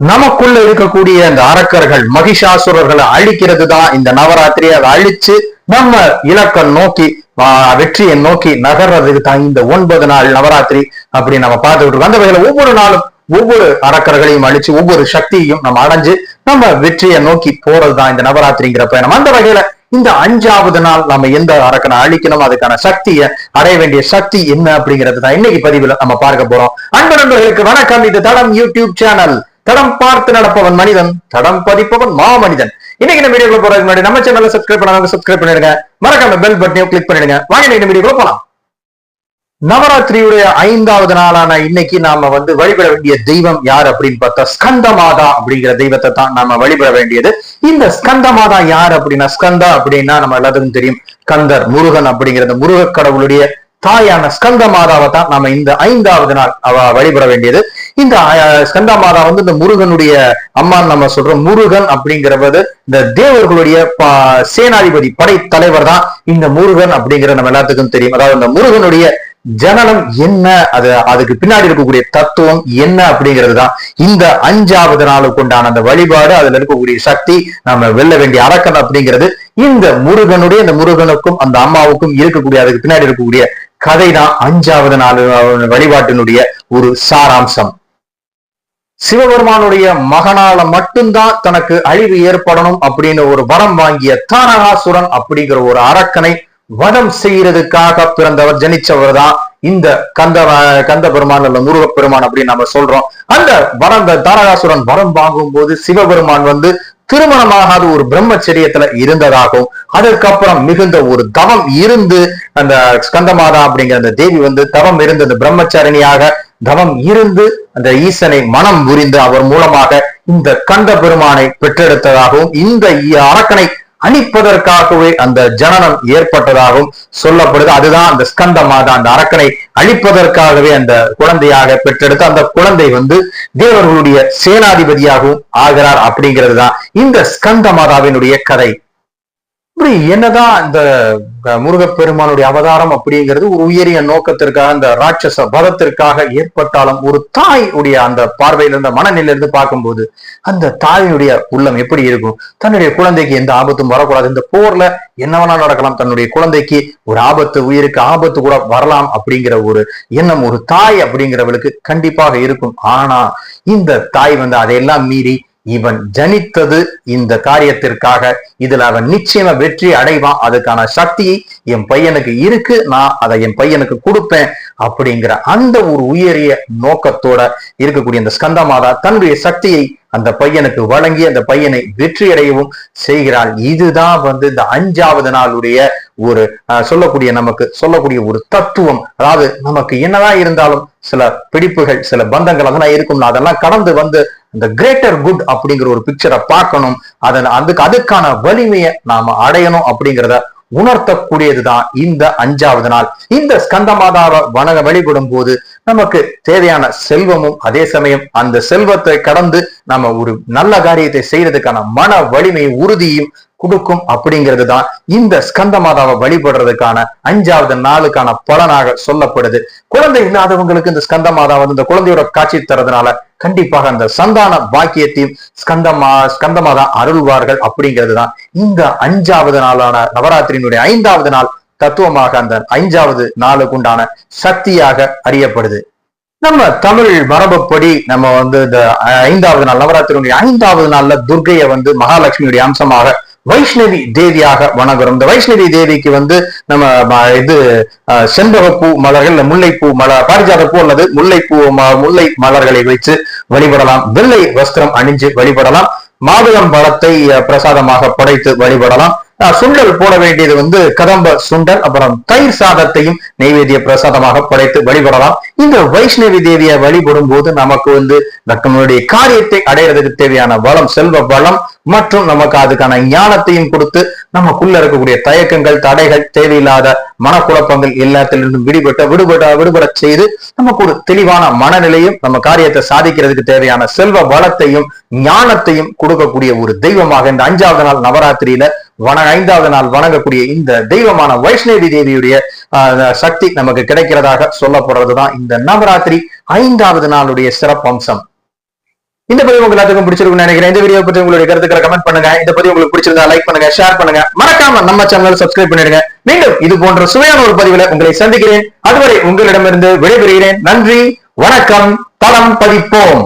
நமக்குள்ள இருக்கக்கூடிய அந்த அரக்கர்கள் மகிஷாசுரர்களை அழிக்கிறது தான் இந்த நவராத்திரி அதை அழிச்சு நம்ம இலக்கம் நோக்கி வெற்றியை நோக்கி நகர்றதுக்கு தான் இந்த ஒன்பது நாள் நவராத்திரி அப்படி நம்ம பார்த்துக்கிட்டு இருக்கோம். அந்த வகையில ஒவ்வொரு நாளும் ஒவ்வொரு அரக்கர்களையும் அழிச்சு ஒவ்வொரு சக்தியையும் நம்ம அடைஞ்சு நம்ம வெற்றியை நோக்கி போறதுதான் இந்த நவராத்திரிங்கிற பயணம். அந்த வகையில இந்த அஞ்சாவது நாள் நம்ம எந்த அரக்கனை அழிக்கணும் அதுக்கான சக்தியை அடைய வேண்டிய சக்தி என்ன அப்படிங்கிறது தான் இன்னைக்கு பதிவுல நம்ம பார்க்க போறோம். அன்பு நண்பர்களுக்கு வணக்கம். இது தடம் யூடியூப் சேனல். தடம் பார்த்து நடப்பவன் மனிதன் தடம் பதிப்பவன் மாமனிதன். இன்னைக்கு இந்த வீடியோக்குள்ள போறதுக்கு முன்னாடி நம்ம சேனலை சப்ஸ்கிரைப் பண்ணாங்க சப்ஸ்கிரைப் பண்ணிடுங்க. மறக்காம பெல் பட்டனையும் கிளிக் பண்ணிடுங்க. வாங்க இந்த வீடியோக்குள்ள போலாம். நவராத்திரியுடைய ஐந்தாவது நாளான இன்னைக்கு நாம வந்து வழிபட வேண்டிய தெய்வம் யார் அப்படின்னு பார்த்தா ஸ்கந்த மாதா அப்படிங்கிற தெய்வத்தை தான் நாம வழிபட வேண்டியது. இந்த ஸ்கந்த மாதா யார் அப்படின்னா ஸ்கந்தா அப்படின்னா நம்ம எல்லாத்துக்கும் தெரியும். கந்தர் முருகன் அப்படிங்கிற முருக கடவுளுடைய தாயான ஸ்கந்த மாதாவை தான் நாம இந்த ஐந்தாவது நாள் அவ வழிபட வேண்டியது. இந்த ஸ்கந்த மாதா வந்து இந்த முருகனுடைய அம்மான்னு நம்ம சொல்றோம். முருகன் அப்படிங்கிறது இந்த தேவர்களுடைய சேனாதிபதி படை தலைவர் தான் இந்த முருகன் அப்படிங்கிற நம்ம எல்லாத்துக்கும் தெரியும். அதாவது இந்த முருகனுடைய ஜனனம் என்ன? அது அதுக்கு பின்னாடி இருக்கக்கூடிய தத்துவம் என்ன அப்படிங்கிறது தான் இந்த அஞ்சாவது நாளுக்கு உண்டான அந்த வழிபாடு. அதுல இருக்கக்கூடிய சக்தி நம்ம வெல்ல வேண்டிய அரக்கன் அப்படிங்கிறது இந்த முருகனுடைய இந்த முருகனுக்கும் அந்த அம்மாவுக்கும் இருக்கக்கூடிய அதுக்கு பின்னாடி இருக்கக்கூடிய கதை தான் அஞ்சாவது நாள் வழிபாட்டினுடைய ஒரு சாராம்சம். சிவபெருமானுடைய மகனால மட்டும்தான் தனக்கு அழிவு ஏற்படணும் அப்படின்னு ஒரு வரம் வாங்கிய தாரகாசுரன் அப்படிங்கிற ஒரு அரக்கனை வதம் செய்யறதுக்காக பிறந்தவர் ஜனிச்சவர் தான் இந்த கந்த கந்த பெருமான் அல்ல முருகப்பெருமான் அப்படின்னு நம்ம சொல்றோம். அந்த வரம் இந்த தாரகாசுரன் வரம் வாங்கும் போது சிவபெருமான் வந்து திருமணமாகாத ஒரு பிரம்மச்சரியத்துல இருந்ததாகவும் அதற்கப்புறம் மிகுந்த ஒரு தவம் இருந்து அந்த ஸ்கந்தமாதா அப்படிங்கிற அந்த தேவி வந்து தவம் இருந்து அந்த பிரம்மச்சாரிணியாக தவம் இருந்து அந்த ஈசனை மனம் புரிந்து அவர் மூலமாக இந்த கந்த பெருமானை பெற்றெடுத்ததாகவும் இந்த அரக்கனை அழிப்பதற்காகவே அந்த ஜனனம் ஏற்பட்டதாகவும் சொல்லப்படுது. அதுதான் அந்த ஸ்கந்த மாதா அந்த அரக்கனை அழிப்பதற்காகவே அந்த குழந்தையாக பெற்றெடுத்து அந்த குழந்தை வந்து தேவர்களுடைய சேனாதிபதியாகவும் ஆகிறார் அப்படிங்கிறது தான் இந்த ஸ்கந்த மாதாவினுடைய கதை. இப்படி என்னதான் இந்த முருகப்பெருமானுடைய அவதாரம் அப்படிங்கிறது ஒரு உயரிய நோக்கத்திற்காக அந்த ராட்சச பதத்திற்காக ஏற்பட்டாலும் ஒரு தாய் உடைய அந்த பார்வையில இருந்த மனநிலையிலிருந்து பார்க்கும்போது அந்த தாயினுடைய உள்ளம் எப்படி இருக்கும்? தன்னுடைய குழந்தைக்கு எந்த ஆபத்தும் வரக்கூடாது. இந்த போர்ல என்ன வேணாலும் நடக்கலாம். தன்னுடைய குழந்தைக்கு ஒரு ஆபத்து உயிருக்கு ஆபத்து கூட வரலாம் அப்படிங்கிற ஒரு எண்ணம் ஒரு தாய் அப்படிங்கிறவளுக்கு கண்டிப்பாக இருக்கும். ஆனா இந்த தாய் வந்து அதையெல்லாம் மீறி இவன் ஜனித்தது இந்த காரியத்திற்காக. இதுல அவன் நிச்சயமா வெற்றி அடைவான். அதுக்கான சக்தி என் பையனுக்கு இருக்கு. நான் அதை என் பையனுக்கு கொடுப்பேன் அப்படிங்கிற அந்த ஒரு உயரிய நோக்கத்தோட இருக்கக்கூடிய அந்த ஸ்கந்த மாதா தன்னுடைய சக்தியை அந்த பையனுக்கு வழங்கி அந்த பையனை வெற்றி அடையவும் செய்கிறாள். இதுதான் வந்து இந்த அஞ்சாவது நாளுடைய ஒரு அஹ், சொல்லக்கூடிய நமக்கு சொல்லக்கூடிய ஒரு தத்துவம். அதாவது நமக்கு என்னதான் இருந்தாலும் சில பிடிப்புகள் சில பந்தங்கள் அதெல்லாம் இருக்கும். அதெல்லாம் கடந்து வந்து இந்த கிரேட்டர் குட் அப்படிங்கிற ஒரு பிக்சரை பார்க்கணும். அதன் அதுக்கு அதுக்கான வலிமையை நாம அடையணும் அப்படிங்கிறத உணர்த்தக்கூடியதுதான் இந்த அஞ்சாவது நாள். இந்த ஸ்கந்த மாதாவை வணங்க வழிபடும் போது நமக்கு தேவையான செல்வமும் அதே சமயம் அந்த செல்வத்தை கடந்து நம்ம ஒரு நல்ல காரியத்தை செய்யறதுக்கான மன வலிமை உறுதியும் கொடுக்கும் அப்படிங்கிறது தான் இந்த ஸ்கந்த மாதாவை வழிபடுறதுக்கான அஞ்சாவது நாளுக்கான பலனாக சொல்லப்படுது. குழந்தை இல்லாதவங்களுக்கு இந்த ஸ்கந்த மாதா வந்து இந்த குழந்தையோட காட்சி தரதுனால கண்டிப்பாக அந்த சந்தான பாக்கியத்தையும் ஸ்கந்தமா ஸ்கந்தமாதா அருள்வார்கள் அப்படிங்கிறது தான் இந்த அஞ்சாவது நாளான நவராத்திரியினுடைய ஐந்தாவது நாள் தத்துவமாக அந்த ஐந்தாவது நாளுக்கு உண்டான சக்தியாக அறியப்படுது. நம்ம தமிழ் மரபுப்படி நம்ம வந்து இந்த ஐந்தாவது நாள் நவராத்திரியுடைய ஐந்தாவது நாள்ல துர்கையை வந்து மகாலட்சுமியுடைய அம்சமாக வைஷ்ணவி தேவியாக வணங்குறோம். இந்த வைஷ்ணவி தேவிக்கு வந்து நம்ம இது அஹ், செண்பகப்பூ மலர்கள் இல்ல முல்லைப்பூ மலர் பாரிஜாத பூ அல்லது முல்லைப்பூ முல்லை மலர்களை வைத்து வழிபடலாம். வெள்ளை வஸ்திரம் அணிஞ்சு வழிபடலாம். மாதுளம் பழத்தை பிரசாதமாக படைத்து வழிபடலாம். சுண்டல் போட வேண்டியது வந்து கதம்ப சுண்டல் அப்புறம் தயிர் சாதத்தையும் நெய்வேதிய பிரசாதமாக படைத்து வழிபடலாம். இந்த வைஷ்ணவி தேவியை வழிபடும் போது நமக்கு வந்து நம்மளுடைய காரியத்தை அடையிறதுக்கு தேவையான வளம் செல்வ வளம் மற்றும் நமக்கு அதுக்கான ஞானத்தையும் கொடுத்து நமக்குள்ள இருக்கக்கூடிய தயக்கங்கள் தடைகள் தேவையில்லாத மனக்குழப்பங்கள் எல்லாத்திலிருந்தும் விடுபட்ட விடுபட விடுபட செய்து நமக்கு ஒரு தெளிவான மனநிலையும் நம்ம காரியத்தை சாதிக்கிறதுக்கு தேவையான செல்வ வளத்தையும் ஞானத்தையும் கொடுக்கக்கூடிய ஒரு தெய்வமாக இந்த அஞ்சாவது நாள் நவராத்திரியில வண ஐந்தாவது நாள் வணங்கக்கூடிய இந்த தெய்வமான வைஷ்ணவி தேவியுடைய ஆஹ், சக்தி நமக்கு கிடைக்கிறதாக சொல்லப்படுறதுதான் இந்த நவராத்திரி ஐந்தாவது நாளுடைய சிறப்பம்சம். இந்த பதிவு உங்க எல்லாத்துக்கும் பிடிச்சிருக்கும் நினைக்கிறேன். இந்த வீடியோ பத்தி உங்களுடைய கருத்துக்களை கமெண்ட் பண்ணுங்க. இந்த பதிவு உங்களுக்கு பிடிச்சிருந்தா லைக் பண்ணுங்க ஷேர் பண்ணுங்க. மறக்காம நம்ம சேனல் சப்ஸ்கிரைப் பண்ணிடுங்க. மீண்டும் இது போன்ற சுவையான ஒரு பதிவுல உங்களை சந்திக்கிறேன். அதுவரை உங்களிடமிருந்து விடைபெறுகிறேன். நன்றி வணக்கம் தளம் பதிப்போம்.